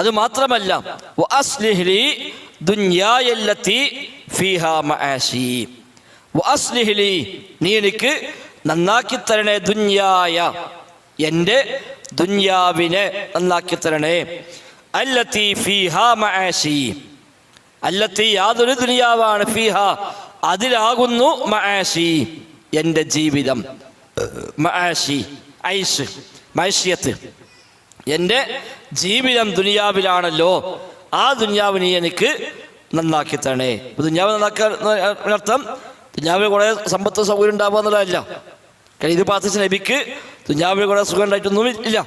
അത് മാത്രമല്ല നീ എനിക്ക് നന്നാക്കി തരണേ ദുന്യായ എന്റെ ദുന്യാവിനെ നന്നാക്കി തരണേ അല്ലത്തി ഫീഹാ മആശി അല്ലത്തി യാതൊരു ദുനിയാവാണ് ഫീഹ അതിലാകുന്നു മഹാശി എന്റെ ജീവിതം. മഹാശി ഐസ് മൈഷ്യത്ത് എന്റെ ജീവിതം ദുനിയാവിലാണല്ലോ. ആ ദുനിയാവിനെ എനിക്ക് നന്നാക്കി തരണേ. ദുനിയാവ് നന്നാക്കർത്ഥം ദുനിയാവിൽ കുറേ സമ്പത്ത് സൗകര്യം ഉണ്ടാവുക എന്നുള്ളതല്ല. കാരണം ഇത് പ്രാർത്ഥിച്ച നബിക്ക് ദുനിയാവിൽ കുറേ സുഖം ഉണ്ടായിട്ടൊന്നും ഇല്ല.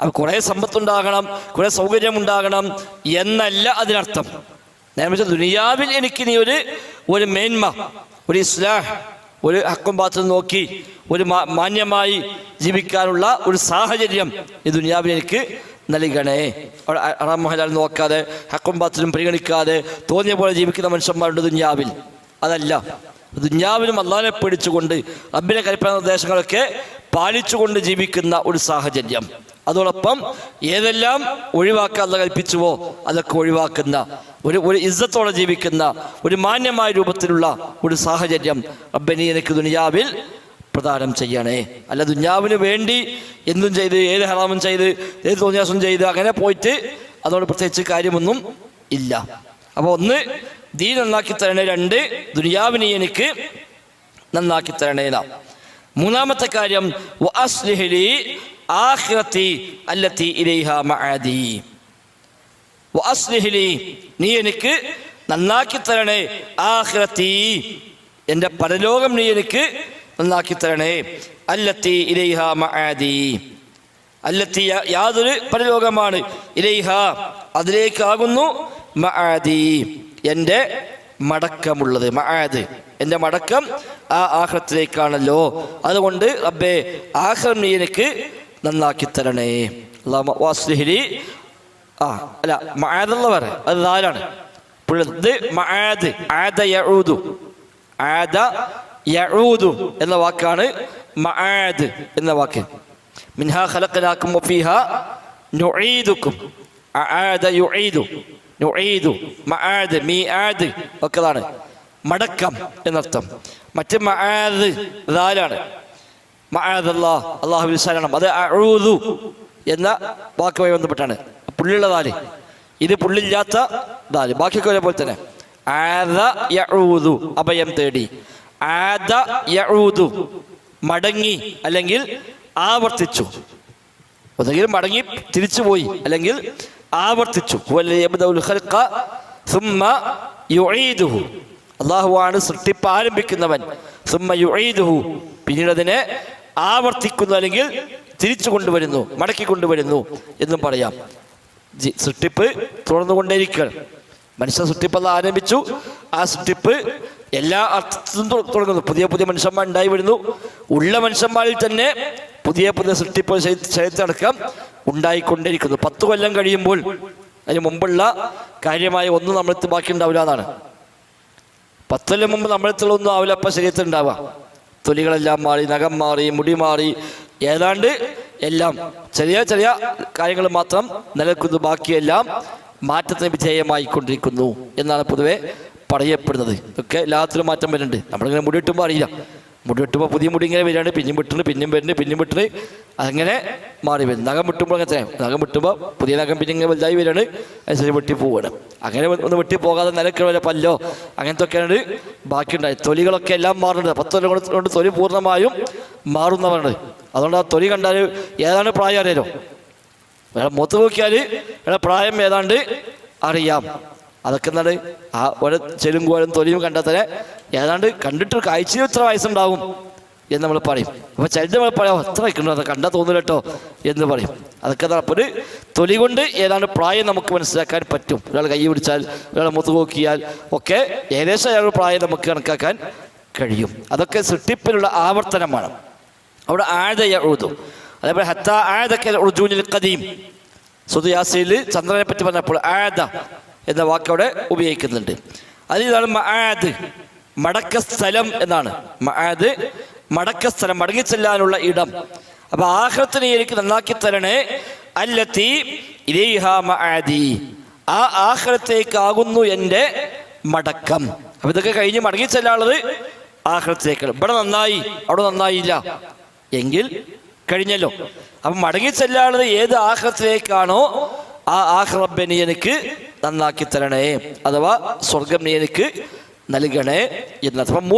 അപ്പൊ കുറേ സമ്പത്തുണ്ടാകണം കുറേ സൗകര്യം ഉണ്ടാകണം എന്നല്ല അതിനർത്ഥം. ഞാൻ വെച്ചാൽ ദുനിയാവിൽ എനിക്ക് നീ ഒരു ഒരു മേന്മ ഒരു ഇസ്ലാഹ് ഒരു ഹക്കും പാത്രം നോക്കി ഒരു മാന്യമായി ജീവിക്കാനുള്ള ഒരു സാഹചര്യം ഈ ദുനിയാവിൽ എനിക്ക് നൽകണേ. അറാം മഹലാൽ നോക്കാതെ ഹക്കും പാത്രം പരിഗണിക്കാതെ തോന്നിയ പോലെ ജീവിക്കുന്ന മനുഷ്യന്മാരുണ്ട് ദുനിയാവിൽ. അതല്ല ദുന്യാവിനും അള്ളാഹിനെ പേടിച്ചുകൊണ്ട് അബിനെ കൽപ്പന നിർദ്ദേശങ്ങളൊക്കെ പാലിച്ചുകൊണ്ട് ജീവിക്കുന്ന ഒരു സാഹചര്യം. അതോടൊപ്പം ഏതെല്ലാം ഒഴിവാക്കാൻ അല്ല കൽപ്പിച്ചുവോ അതൊക്കെ ഒഴിവാക്കുന്ന ഒരു ഒരു ഇസ്സത്തോടെ ജീവിക്കുന്ന ഒരു മാന്യമായ രൂപത്തിലുള്ള ഒരു സാഹചര്യം അബ്ബനി എനിക്ക് ദുനിയാവിൽ പ്രദാനം ചെയ്യണേ. അല്ല ദുഞ്ഞാവിന് വേണ്ടി എന്തും ചെയ്ത് ഏത് ഹറാമും ചെയ്ത് ഏത് തോന്നിയാസം ചെയ്ത് അങ്ങനെ പോയിട്ട് അതോട് പ്രത്യേകിച്ച് കാര്യമൊന്നും ഇല്ല. അപ്പോൾ ഒന്ന് ദീൻ നന്നാക്കി തരണേ രണ്ട് ദുനിയാവിനെ എനിക്ക് നന്നാക്കി തരണേന മൂന്നാമത്തെ കാര്യം ആഖിറത്തി അല്ലത്തി ഇലൈഹ മഅദി. വഅസ്ലിഹ് ലി നീ എനിക്ക് നന്നാക്കി തരണേ ആഖിറത്തി. എന്റെ പരലോകം നീ എനിക്ക് നന്നാക്കി തരണേ അല്ലത്തി ഇലൈഹ മഅദി. അല്ലത്തി യാതൊരു പരലോകമാണ്. ഇലൈഹ അതിലേക്കാകുന്നു മഅദി. എന്റെ മടക്കമുള്ളത്. മഅദ് എന്റെ മടക്കം ആ ആഹ്റത്തിലേക്കാണല്ലോ. അതുകൊണ്ട് അബ്ബേ ആഹ്റം എനിക്ക് നന്നാക്കി തരണേ. വാസ്ലിഹ്ലി. ആ അല്ല മഅദെന്ന് പറ അത് നാലാണ്. ഇത് മഅദ് ആദ യഊദു. ആദ യഊദു എന്ന വാക്കാണ് മഅദ് എന്ന വാക്ക്. മിൻഹാ ഖലഖനാക്കും വഫീഹാ നുഈദുക്കും. അആദ യുഈദു. മആദ് മീആദ് ഒക്കെ അതാണ് മടക്കം എന്നർത്ഥം. മറ്റ് മആദ് അല്ലാഹു ശരണം അത് അഴുതു എന്ന വാക്കുമായി ബന്ധപ്പെട്ടാണ്. പുള്ളിയുള്ള ദാൽ ഇത് പുള്ളില്ലാത്ത ദാൽ ബാക്കിയൊക്കെ ഒരേപോലെ തന്നെ. ആദ അഭയം തേടി. ആദ മടങ്ങി അല്ലെങ്കിൽ ആവർത്തിച്ചു. ഒന്നെങ്കിൽ മടങ്ങി തിരിച്ചുപോയി അല്ലെങ്കിൽ ആവർത്തിച്ചു. അള്ളാഹുവാണ് സൃഷ്ടിപ്പ് ആരംഭിക്കുന്നവൻ. പിന്നീട് അതിനെ ആവർത്തിക്കുന്നു അല്ലെങ്കിൽ തിരിച്ചു കൊണ്ടുവരുന്നു മടക്കി കൊണ്ടുവരുന്നു എന്നും പറയാം. സൃഷ്ടിപ്പ് തുടർന്നു തുടർന്നുകൊണ്ടേയിരിക്കുകയാണ്. മനുഷ്യ സൃഷ്ടിപ്പ് അത് ആരംഭിച്ചു. ആ സൃഷ്ടിപ്പ് എല്ലാ അർത്ഥത്തിലും തുടങ്ങുന്നു. പുതിയ പുതിയ മനുഷ്യന്മാർ ഉണ്ടായി വരുന്നു. ഉള്ള മനുഷ്യന്മാരിൽ തന്നെ പുതിയ പുതിയ സൃഷ്ടിപ്പ് ചരിത്രടക്കം ഉണ്ടായിക്കൊണ്ടിരിക്കുന്നു. പത്ത് കൊല്ലം കഴിയുമ്പോൾ അതിന് മുമ്പുള്ള കാര്യമായ ഒന്നും നമ്മളെടുത്ത് ബാക്കി ഉണ്ടാവില്ല എന്നാണ്. പത്ത് കൊല്ലം മുമ്പ് നമ്മളെടുത്തുള്ള ഒന്നും ആവില്ല അപ്പം ശരീരത്തിൽ ഉണ്ടാവുക തൊലികളെല്ലാം മാറി നഖം മാറി മുടി മാറി ഏതാണ്ട് എല്ലാം. ചെറിയ ചെറിയ കാര്യങ്ങൾ മാത്രം നിലനിൽക്കുന്നു. ബാക്കിയെല്ലാം മാറ്റത്തിന് വിധേയമായിക്കൊണ്ടിരിക്കുന്നു എന്നാണ് പൊതുവെ പറയപ്പെടുന്നത്. ഇതൊക്കെ എല്ലാത്തിലും മാറ്റം വരുന്നുണ്ട്. നമ്മളിങ്ങനെ മുടി വെട്ടുമ്പോൾ അറിയില്ല. മുടി വെട്ടുമ്പോൾ പുതിയ മുടി ഇങ്ങനെ വരികയാണ്. പിന്നെയും വെട്ടുന്നു പിന്നെയും വരുന്നു പിന്നെയും വെട്ടുന്നു. അങ്ങനെ മാറി വരും നഖം വെട്ടുമ്പോൾ അങ്ങനെ നഖം വെട്ടുമ്പോൾ പുതിയ നഖം പിന്നെ ഇങ്ങനെ വലുതായി വരികയാണ്. അനുസരിച്ച് വെട്ടി പോവുകയാണ്. അങ്ങനെ ഒന്ന് വെട്ടി പോകാതെ നിലയ്ക്ക് വരെ പല്ലോ. അങ്ങനത്തെ ഒക്കെയാണ് ബാക്കിയുണ്ടായി തൊലികളൊക്കെ എല്ലാം മാറുന്നുണ്ട്. പത്ത് കൊല്ലം കൊണ്ട് തൊലി പൂർണമായും മാറുന്നവരുണ്ട് അതുകൊണ്ട് ആ തൊലി കണ്ടാൽ ഏതാണ് പ്രായം അറിയാലോ? വേറെ മുഖത്ത് നോക്കിയാൽ വേറെ പ്രായം ഏതാണ്ട് അറിയാം. അതൊക്കെ എന്താണ്? ആ ഒരു ചെലും കോലും തൊലിയും കണ്ടാൽ തന്നെ ഏതാണ്ട് കണ്ടിട്ട് കാഴ്ചയിൽ ഇത്ര വയസ്സുണ്ടാവും എന്ന് നമ്മൾ പറയും. അപ്പോൾ ചിലത് നമ്മൾ പറയാം എത്ര വയ്ക്കണ്ടോ അത് കണ്ടാൽ തോന്നില്ല കേട്ടോ എന്ന് പറയും. അതൊക്കെ എന്താ ഒരു തൊലി കൊണ്ട് ഏതാണ്ട് പ്രായം നമുക്ക് മനസ്സിലാക്കാൻ പറ്റും. ഒരാൾ കൈ പിടിച്ചാൽ ഒരാൾ മുത്ത് നോക്കിയാൽ ഒക്കെ ഏകദേശം അയാളുടെ പ്രായം നമുക്ക് കണക്കാക്കാൻ കഴിയും. അതൊക്കെ സൃഷ്ടിപ്പിലുള്ള ആവർത്തനമാണ്. അവിടെ ആഴതയ ഉഴുതു അതേപോലെ ഹത്ത ആഴതൊക്കെ ഉർജൂനിൽ കദീം സുദയാസയിൽ ചന്ദ്രനെ പറ്റി പറഞ്ഞപ്പോൾ ആദ എന്ന വാക്ക് അവിടെ ഉപയോഗിക്കുന്നുണ്ട് അതിലാണ് മആദ് മടക്ക സ്ഥലം എന്നാണ്. മആദ് മടക്ക സ്ഥലം മടങ്ങിച്ചെല്ലാനുള്ള ഇടം. അപ്പൊ ആഹ്റത്തിനെ എനിക്ക് നന്നാക്കി തരണേ. അല്ലത്തി മഅദി ആ ആഖിറത്തേക്കാകുന്നു എന്റെ മടക്കം. അപ്പൊ ഇതൊക്കെ കഴിഞ്ഞ് മടങ്ങി ചെല്ലാനുള്ളത് ആഖിറത്തേക്ക് ഇവിടെ നന്നായി അവിടെ നന്നായില്ല. എങ്കിൽ കഴിഞ്ഞല്ലോ. അപ്പൊ മടങ്ങി ചെല്ലാനുള്ളത് ഏത് ആഖിറത്തിലേക്കാണോ ആ ആഹ്റബെ നീ എനിക്ക് നന്നാക്കി തരണേ. അഥവാ സ്വർഗം നീ എനിക്ക് നൽകണേ അപ്പൊ